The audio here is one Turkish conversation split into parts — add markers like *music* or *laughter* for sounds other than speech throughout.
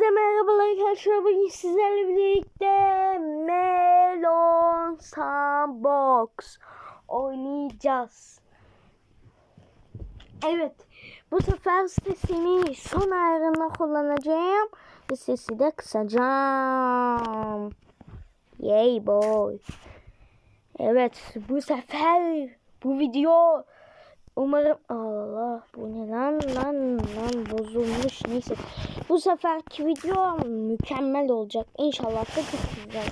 Hepinize merhabalar arkadaşlar. Bugün sizlerle birlikte Melon Sandbox oynayacağız. Evet. Bu sefer sesimi son ayarında kullanacağım. Ve sesi de kısacağım. Yay boy. Evet. Bu sefer bu video Umarım Allah bu ne lan lan lan bozulmuş neyse. Bu seferki video mükemmel olacak. İnşallah da çok güzel.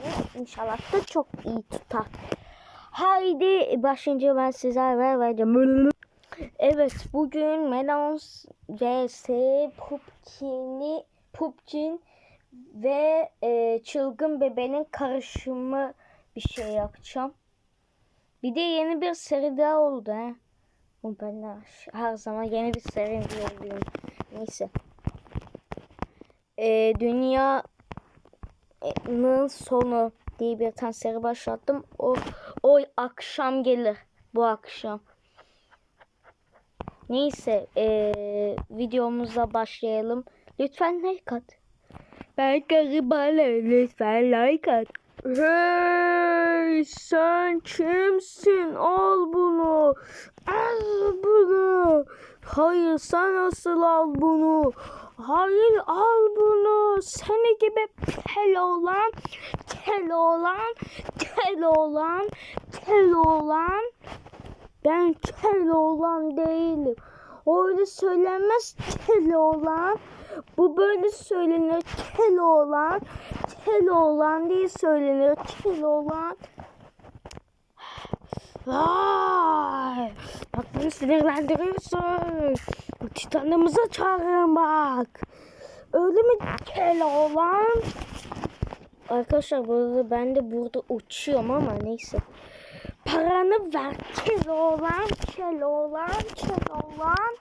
İnşallah da çok iyi tutar. Haydi başlayınca ben sizlerle vereceğim. Evet bugün Melons vs Pupkin'i Pupkin ve e, Çılgın Bebe'nin karışımı bir şey yapacağım. Bir de yeni bir seri daha oldu he. Ben de her zaman yeni bir seri diyorum. Neyse. Ee, dünyanın sonu diye bir tane seri başlattım. O, o akşam gelir. Bu akşam. Neyse. Ee, videomuza başlayalım. Lütfen like at. Ben garibanım. Lütfen like at. Hey sen kimsin? Al bunu. Al bunu. Hayır sen asıl al bunu. Hayır al bunu. Seni gibi kel olan, kel olan, kel olan, kel olan. Ben kel olan değilim. Öyle söylenmez kel olan. Bu böyle söylenir kel olan. Kel olan diye söylenir kel olan. Ay, bak beni sinirlendiriyorsun. Titanımıza çağırın bak. Öyle mi kel olan? Arkadaşlar burada ben de burada uçuyorum ama neyse. Paranı ver kel olan, kel olan, kel olan.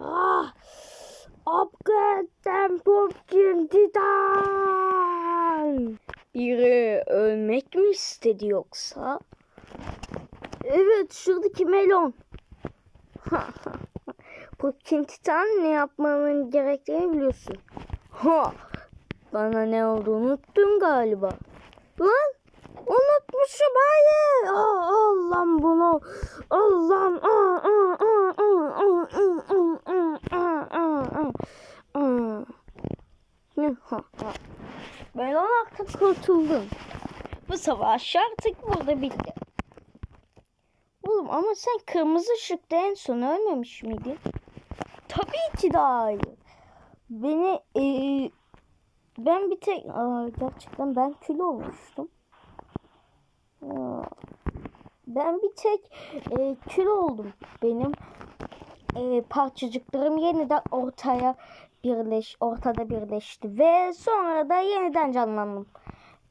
Ah, upgrade pumpkin titan. Biri ölmek mi istedi yoksa? Evet şuradaki melon. *laughs* Bu kintitan ne yapmanın gerektiğini biliyorsun. Ha. Bana ne olduğunu unuttun galiba. Lan unutmuşum hayır. Aa, Allah'ım bunu. Allah'ım. Ben ona artık kurtuldum. Bu savaş artık burada bitti. Oğlum ama sen kırmızı ışıkta en son ölmemiş miydin? Tabii ki daha iyi. Beni e, ben bir tek aa, gerçekten ben kül olmuştum. Ben bir tek e, kül oldum. Benim e, parçacıklarım yeniden ortaya birleş ortada birleşti ve sonra da yeniden canlandım.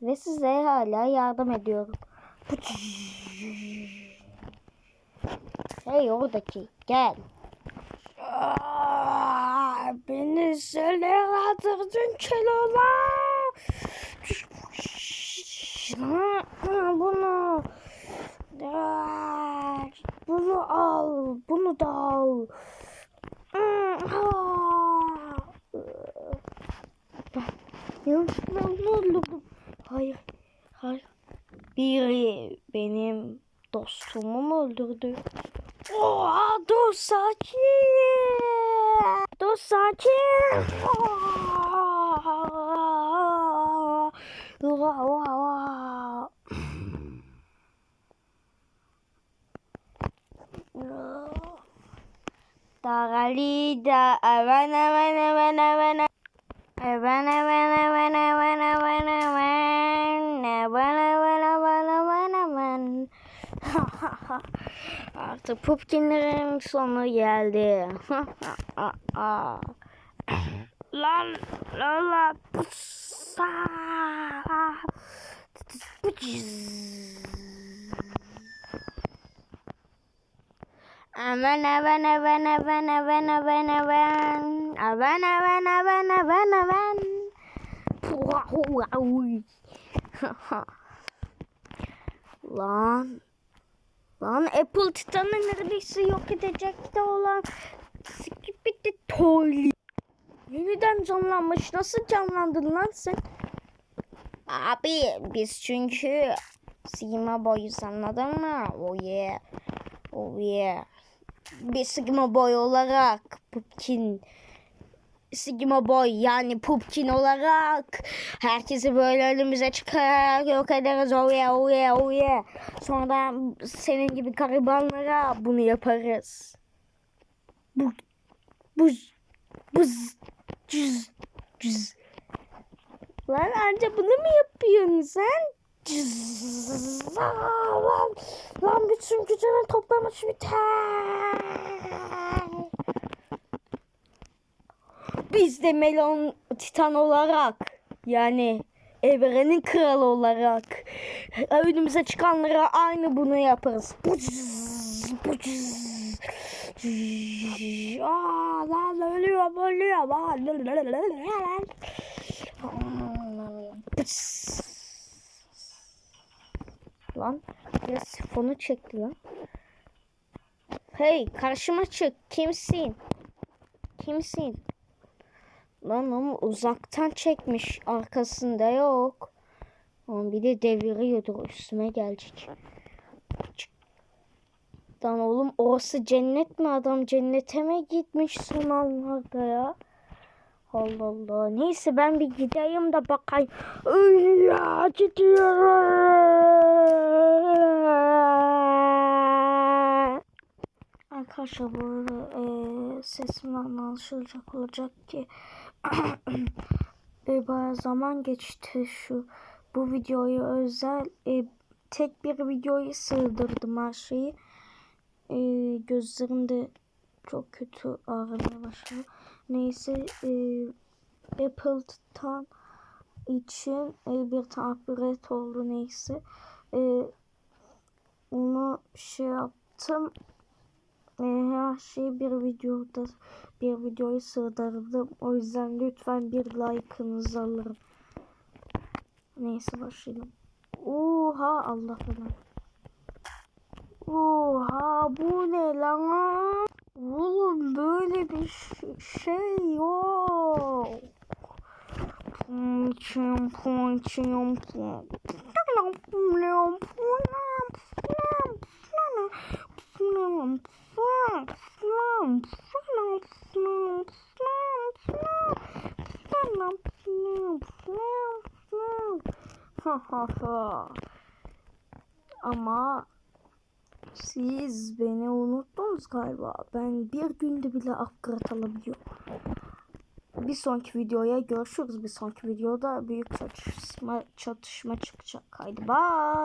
Ve size hala yardım ediyorum. Hey oradaki gel. Aa, beni. Ha, ha, bunu. Aa, bunu al. Bunu da al. Yanlışlıkla onu öldürdüm. Hayır. Hayır. Biri benim Dostumu mu öldürdü? Oha dur sakin. Dur sakin. Oha. Oha, oha. Tarali da avana avana avana avana avana avana avana *laughs* Artık Pupkinlerin sonu geldi. *laughs* lan lan. Aman aman aman aman aman aman aman aman aman aman aman aman *laughs* Lan Lan Apple Titan'ı neredeyse yok edecekti olan Skipidi Toy. Yeniden canlanmış. Nasıl canlandın lan sen? Abi biz çünkü Sigma boyuz anladın mı? Oh yeah. Oh yeah. Bir Sigma boy olarak Pupkin Sigma boy yani Pupkin olarak herkesi böyle önümüze çıkararak yok ederiz oh yeah oh yeah oh yeah. Sonra senin gibi garibanlara bunu yaparız. Bu bu bu cüz cüz. Lan anca bunu mu yapıyorsun sen? Cüz. Lan, lan bütün gücünü toplamış biter. Biz de Melon Titan olarak yani evrenin kralı olarak önümüze çıkanlara aynı bunu yaparız. Bucuz, bucuz. Aa, lan ölüyorum ölüyorum. Lan biraz sifonu çekti lan. Hey karşıma çık. Kimsin? Kimsin? Lan ama uzaktan çekmiş. Arkasında yok. Ama bir de deviriyordur. Üstüme gelecek. Lan oğlum orası cennet mi? Adam cennete mi gitmiş son anlarda ya? Allah Allah. Neyse ben bir gideyim de bakayım. Ay ya gidiyorum. Arkadaşlar bu e, sesimden anlaşılacak olacak ki *coughs* e, bayağı zaman geçti şu bu videoyu özel e, tek bir videoyu sığdırdım her şeyi. E, gözlerimde çok kötü ağrımaya başladı. Neyse e, Apple'tan için e, bir upgrade oldu neyse. E, onu şey yaptım. E, her şeyi bir videoda bir videoyu sığdırdım. O yüzden lütfen bir like'ınızı alırım. Neyse başlayalım. Oha Allah. Oha bu ne lan? Oğlum böyle bir şey yok. Punçum punçum pum. *laughs* Ama siz beni unuttunuz galiba. Ben bir günde bile upgrade alabiliyorum. Bir sonraki videoya görüşürüz. Bir sonraki videoda büyük çatışma, çatışma çıkacak. Haydi bye.